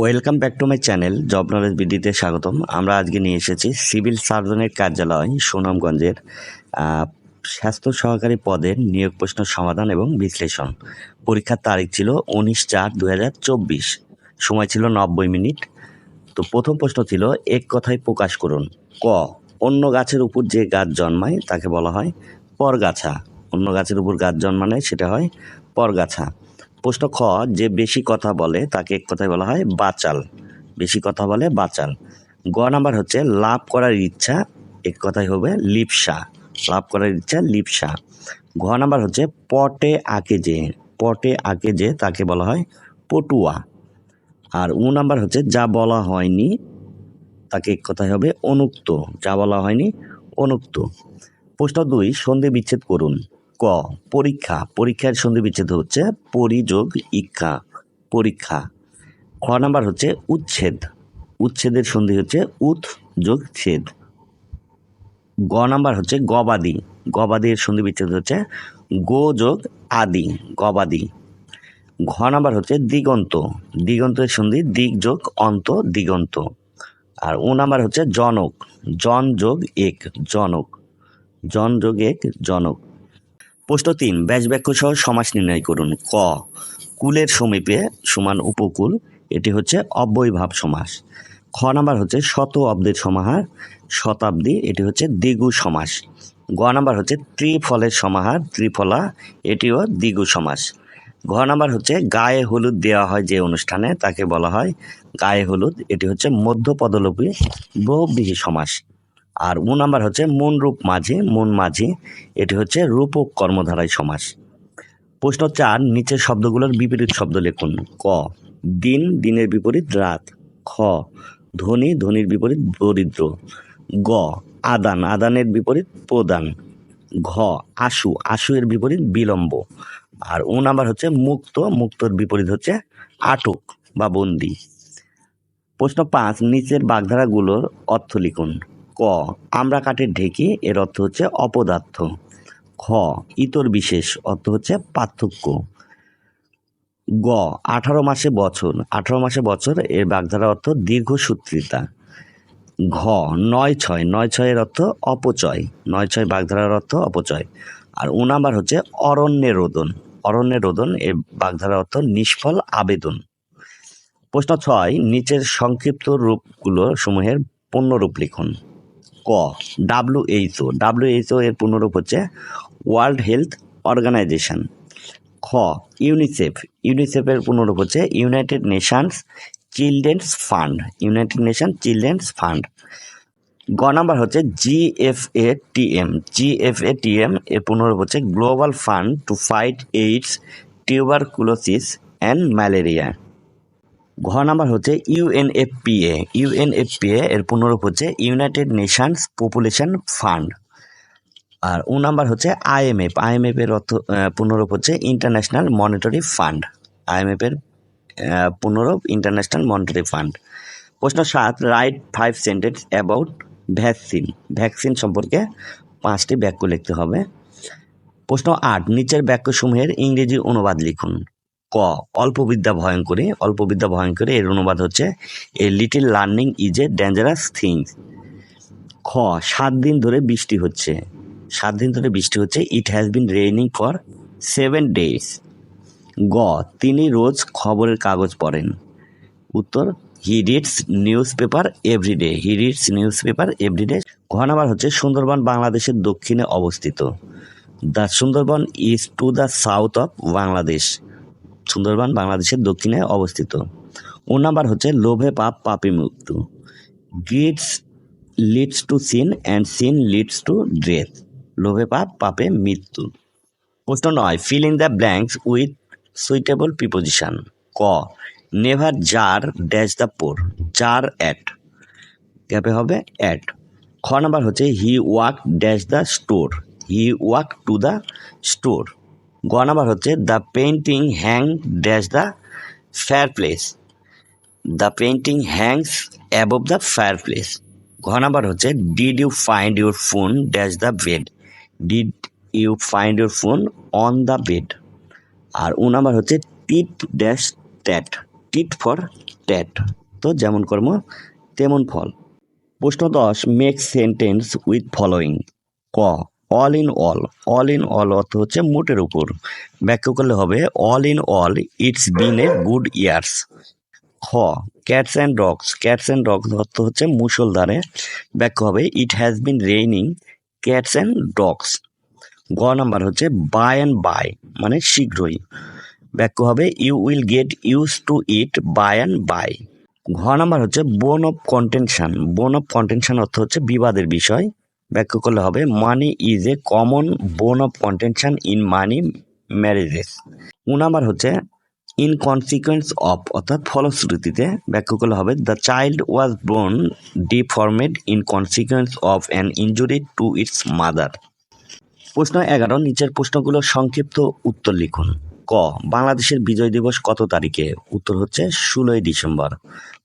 Welcome back to my channel job knowledge বিডিতে স্বাগতম। আমরা আজকে নিয়ে এসেছি সিভিল সার্জনের কার্যালয়, সুনামগঞ্জের স্বাস্থ্য সহকারী পদের নিয়োগ প্রশ্ন সমাধান এবং বিশ্লেষণ। পরীক্ষার তারিখ ছিল উনিশ চার দু সময় ছিল নব্বই মিনিট। তো প্রথম প্রশ্ন ছিল, এক কথায় প্রকাশ করুন। ক, অন্য গাছের উপর যে গাছ জন্মায় তাকে বলা হয় পরগাছা। অন্য গাছের উপর গাছ জন্মানে সেটা হয় পরগাছা। প্রশ্ন খ, যে বেশি কথা বলে তাকে এক কথায় বলা হয় বাচাল। বেশি কথা বলে বাচাল। গ নাম্বার হচ্ছে, লাভ করার ইচ্ছা এক কথায় হবে লিপসা। লাভ করার ইচ্ছা লিপসা। ঘ নাম্বার হচ্ছে, পটে আঁকে যে, পটে আঁকে যে তাকে বলা হয় পটুয়া। আর উ নাম্বার হচ্ছে, যা বলা হয়নি তাকে এক কথায় হবে অনুক্ত। যা বলা হয়নি অনুক্ত। প্রশ্ন দুই, সন্ধে বিচ্ছেদ করুন। ক, পরীক্ষা। পরীক্ষার সন্ধি বিচ্ছেদ হচ্ছে পরিযোগ ইক্ষা পরীক্ষা। খ নাম্বার হচ্ছে উচ্ছেদ। উচ্ছেদের সন্ধি হচ্ছে উৎ যোগ ছেদ। গ নাম্বার হচ্ছে গবাদি। গবাদির সন্ধি বিচ্ছেদ হচ্ছে গো যোগ আদি, গবাদি। ঘ নাম্বার হচ্ছে দিগন্ত। দিগন্তের সন্ধি দিক যোগ অন্ত দিগন্ত। আর ও নাম্বার হচ্ছে জনক। জন যোগ এক, জনক। জন যোগ এক, জনক। প্রশ্ন তিন ব্যাস বাক্য সহ সমাস নির্ণয় করুন। ক, কুলের সমীপে সমান উপকূল, এটি হচ্ছে অব্যয়ভাব সমাস। খ নাম্বার হচ্ছে শত অব্দের সমাহার, শতাব্দী, এটি হচ্ছে দ্বিগু সমাস। গ নাম্বার হচ্ছে ত্রিফলের সমাহার, ত্রিফলা, এটিও দ্বিগু সমাস। ঘ নাম্বার হচ্ছে গায়ে হলুদ দেওয়া হয় যে অনুষ্ঠানে, তাকে বলা হয় গায়ে হলুদ, এটি হচ্ছে মধ্য পদলোপী বহুব্রীহি সমাস। আর উ নাম্বার হচ্ছে মন রূপ মাঝি, মন মাঝি। এটি হচ্ছে রূপক কর্মধারায় সমাস। প্রশ্ন চার, নিচের শব্দগুলোর বিপরীত শব্দ লিখুন। ক, দিন, দিনের বিপরীত রাত। খ ধনী ধনির বিপরীত দরিদ্র। গ, আদান, আদানের বিপরীত প্রদান। ঘ, আশু আশু এর বিপরীত বিলম্ব। আর ও নাম্বার হচ্ছে মুক্ত, মুক্তর বিপরীত হচ্ছে আটক বা বন্দি। প্রশ্ন পাঁচ, নিচের বাগধারাগুলোর অর্থ লিখুন। ক, আমরা কাঠের ঢেকি, এর অর্থ হচ্ছে অপদার্থ। খ, ইতর বিশেষ, অর্থ হচ্ছে পার্থক্য। গ, আঠারো মাসে বছর, আঠারো মাসে বছর, এর বাগধারা অর্থ দীর্ঘসূত্রিতা। ঘ, নয় ছয়, নয় ছয়ের অর্থ অপচয়, নয় ছয় বাগধারার অর্থ অপচয়। আর উ নাম্বার হচ্ছে অরণ্যে রোদন, অরণ্যের রোদন, এর বাগধারার অর্থ নিষ্ফল আবেদন। প্রশ্ন ছয়, নিচের সংক্ষিপ্ত রূপগুলো সমূহের পূর্ণরূপ লিখুন। ক ডাব্লিউএইচও ডাব্লিউএইচও এর পূর্ণরূপ হচ্ছে ওয়ার্ল্ড হেলথ অর্গানাইজেশন খ ইউনিসেফ ইউনিসেফের পূর্ণরূপ হচ্ছে United Nations Children's Fund United Nation Children's Fund গ নাম্বার হচ্ছে জিএফএ টিএম জিএফএ টিএম এর পূর্ণরূপ হচ্ছে Global Fund to Fight AIDS Tuberculosis and Malaria ঘ নাম্বার হচ্ছে ইউএনএফপিএ ইউএনএফপিএ এর পূর্ণরূপ হচ্ছে ইউনাইটেড নেশনস পপুলেশন ফান্ড। আর ও নাম্বার হচ্ছে আইএমএফ আইএমএফ এর অর্থ পূর্ণরূপ হচ্ছে ইন্টারন্যাশনাল মনিটারি ফান্ড। আইএমএফ এর পূর্ণরূপ ইন্টারন্যাশনাল মনিটারি ফান্ড। প্রশ্ন সাত, write five sentence about vaccine. Vaccine সম্পর্কে পাঁচটি বাক্য লিখতে হবে। প্রশ্ন আট, নিচের বাক্যসমূহের ইংরেজি অনুবাদ লিখুন। ক অল্প বিদ্যা ভয়ঙ্করী অল্প বিদ্যা ভয়ঙ্করী এর অনুবাদ হচ্ছে a little learning is a dangerous things খ সাত দিন ধরে বৃষ্টি হচ্ছে সাত দিন ধরে বৃষ্টি হচ্ছে it has been raining for seven days গ তিনি রোজ খবরের কাগজ পড়েন উত্তর he reads newspaper everyday he reads newspaper everyday ঘ হচ্ছে সুন্দরবন বাংলাদেশের দক্ষিণে অবস্থিত the Sundarban is to the south of Bangladesh Sundarban বাংলাদেশের দক্ষিণে অবস্থিত। ও নাম্বার হচ্ছে, লোভে পাপ, পাপে মৃত্যু। Greeds leads to sin and sin leads to ড্রেথ লোভে পাপ, পাপে মৃত্যু। প্রশ্ন নয় fill in the blanks with suitable preposition ক never jar dash the poor jar at গ্যাপে হবে অ্যাট খ নাম্বার হচ্ছে he walk dash the store he walk to the store গ নাম্বার হচ্ছে the painting hang dash the fireplace the painting hangs above the fireplace ঘ number হচ্ছে did you find your phone dash the bed did you find your phone on the bed আর ও number হচ্ছে tip dash ট্যাট tit for tat তো যেমন কর্ম, তেমন ফল। প্রশ্ন দশ, মেক সেন্টেন্স উইথ ফলোয়িং, ক? All in all all in all অর্থ হচ্ছে মোটের উপর। ব্যাখ্যা করলে হবে all in all it's been a good years খ cats and dogs cats and dogs অর্থ হচ্ছে মুসলধারে ব্যাখ্যা হবে it has been raining cats and dogs গ নাম্বার হচ্ছে বাই অ্যান্ড বাই মানে শীঘ্রই। ব্যাখ্যা হবে you will get use to it by and by ঘ নাম্বার হচ্ছে bone of contention bone of contention অর্থ হচ্ছে বিবাদের বিষয়। ব্যাখ্যা করলে হবে money is a common bone of contention in money marriages uh number হচ্ছে ইন কনসিকুয়েন্স অফ অর্থাৎ ফলশ্রুতিতে ব্যাখ্যা করলে হবে the child was born deformed in consequence of an injury to its mother প্রশ্ন এগারো, নিচের প্রশ্নগুলোর সংক্ষিপ্ত উত্তর লিখুন। ক, বাংলাদেশের বিজয় দিবস কত তারিখে? উত্তর হচ্ছে ষোলোই ডিসেম্বর।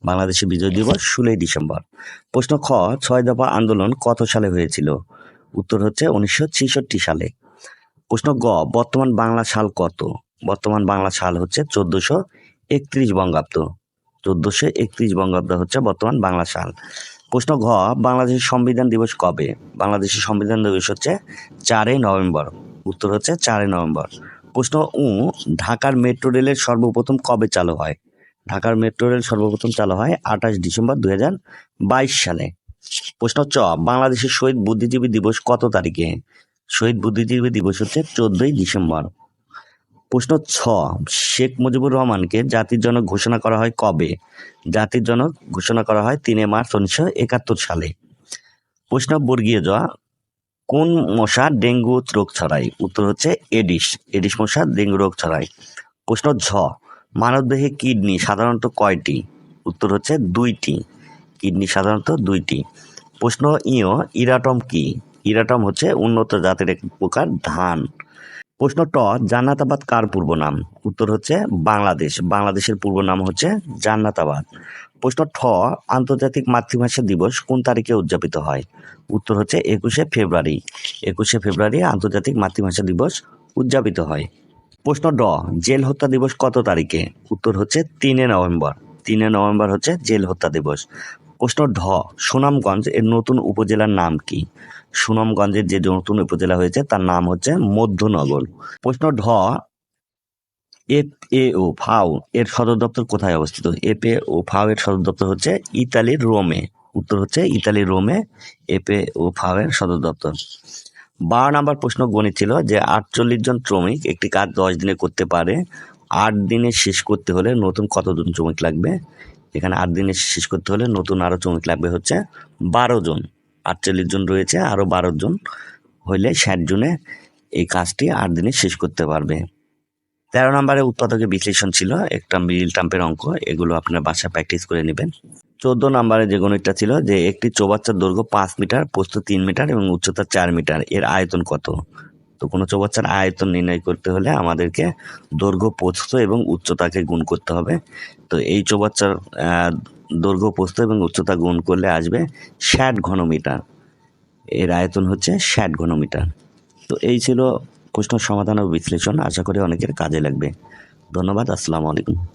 বাংলাদেশের বিজয় দিবস ষোলোই ডিসেম্বর। প্রশ্ন খ, ছয় দফা আন্দোলন কত সালে হয়েছিল? উত্তর হচ্ছে উনিশশো ছেষট্টি সালে। প্রশ্ন গ, বর্তমান বাংলা সাল কত? বর্তমান বাংলা সাল হচ্ছে চোদ্দোশো একত্রিশ বঙ্গাব্দ। চোদ্দোশো একত্রিশ বঙ্গাব্দ হচ্ছে বর্তমান বাংলা সাল। প্রশ্ন ঘ, বাংলাদেশের সংবিধান দিবস কবে? বাংলাদেশের সংবিধান দিবস হচ্ছে চারই নভেম্বর। উত্তর হচ্ছে চারই নভেম্বর। প্রশ্ন, উ, ঢাকার মেট্রো রেলের সর্বপ্রথম কবে চালু হয়? ঢাকার মেট্রো রেল সর্বপ্রথম চালু হয় আঠাশ ডিসেম্বর বাইশ সালে। প্রশ্ন চ, বাংলাদেশের শহীদ বুদ্ধিজীবী দিবস কত তারিখে? শহীদ বুদ্ধিজীবী দিবস হচ্ছে চোদ্দই ডিসেম্বর। প্রশ্ন ছ, শেখ মুজিবুর রহমানকে জাতির জনক ঘোষণা করা হয় কবে? জাতির জনক ঘোষণা করা হয় তিনে মার্চ উনিশশো একাত্তর সালে। প্রশ্ন বর্গীয় জ কোন মশা ডেঙ্গু রোগ ছড়ায়? উত্তর হচ্ছে এডিস। এডিস মশা ডেঙ্গু রোগ ছড়ায়। প্রশ্ন ঝ, মানবদেহে কিডনি সাধারণত কয়টি? উত্তর হচ্ছে দুইটি। কিডনি সাধারণত দুইটি। প্রশ্ন ইয় ইরাটম কি? ইরাটম হচ্ছে উন্নত জাতের এক প্রকার ধান। প্রশ্ন ট, জান্নাতাবাদ কার পূর্ব নাম উত্তর হচ্ছে বাংলাদেশ। বাংলাদেশের পূর্ব নাম হচ্ছে জান্নাতাবাদ। প্রশ্ন ঠ, আন্তর্জাতিক মাতৃভাষা দিবস কোন তারিখে উদযাপিত হয়? উত্তর হচ্ছে একুশে ফেব্রুয়ারি। একুশে ফেব্রুয়ারি আন্তর্জাতিক মাতৃভাষা দিবস উদযাপিত হয়। প্রশ্ন ড, জেল হত্যা দিবস কত তারিখে? উত্তর হচ্ছে তিনে নভেম্বর। তিনে নভেম্বর হচ্ছে জেল হত্যা দিবস। প্রশ্ন ঢ, সুনামগঞ্জ এর নতুন উপজেলার নাম কি? সুনামগঞ্জের যে নতুন উপজেলা হয়েছে তার নাম হচ্ছে মধ্যনগর। প্রশ্ন ঢ এফ এ ও ফাও এর সদর দপ্তর কোথায় অবস্থিত? এফ ও ফাও এর সদর দপ্তর হচ্ছে ইতালির রোমে। উত্তর হচ্ছে ইতালির রোমে। এফ ও ফাও এর সদর দপ্তর। বারো নাম্বার প্রশ্ন গণিত ছিল যে আটচল্লিশ জন শ্রমিক একটি কাজ দশ দিনে করতে পারে। আট দিনে শেষ করতে হলে নতুন কতজন শ্রমিক লাগবে? এখানে আট দিনে শেষ করতে হলে নতুন আরও শ্রমিক লাগবে হচ্ছে বারো জন। আটচল্লিশ জন রয়েছে আরও বারো জন হইলে ষাট জনে এই কাজটি আট দিনে শেষ করতে পারবে। তেরো নম্বরে উৎপাদকের বিশ্লেষণ ছিল, একটা মিল টাম্পের অঙ্ক, এগুলো আপনার বাসা প্র্যাকটিস করে নেবেন। চোদ্দ নম্বরে যে গণিতটা ছিল, যে একটি চৌবাচ্চার দৈর্ঘ্য পাঁচ মিটার, প্রস্থ তিন মিটার এবং উচ্চতা চার মিটার, এর আয়তন কত? তো কোনো চৌবাচ্চার আয়তন নির্ণয় করতে হলে আমাদেরকে দৈর্ঘ্য, প্রস্থ এবং উচ্চতাকে গুণ করতে হবে। তো এই চৌবাচ্চার দৈর্ঘ্য, প্রস্থ এবং উচ্চতা গুণ করলে আসবে ষাট ঘনমিটার। এর আয়তন হচ্ছে ষাট ঘনমিটার। তো এই ছিল প্রশ্ন সমাধান ও বিশ্লেষণ আশা করি অনেকের কাজে লাগবে। ধন্যবাদ আসসালামু আলাইকুম।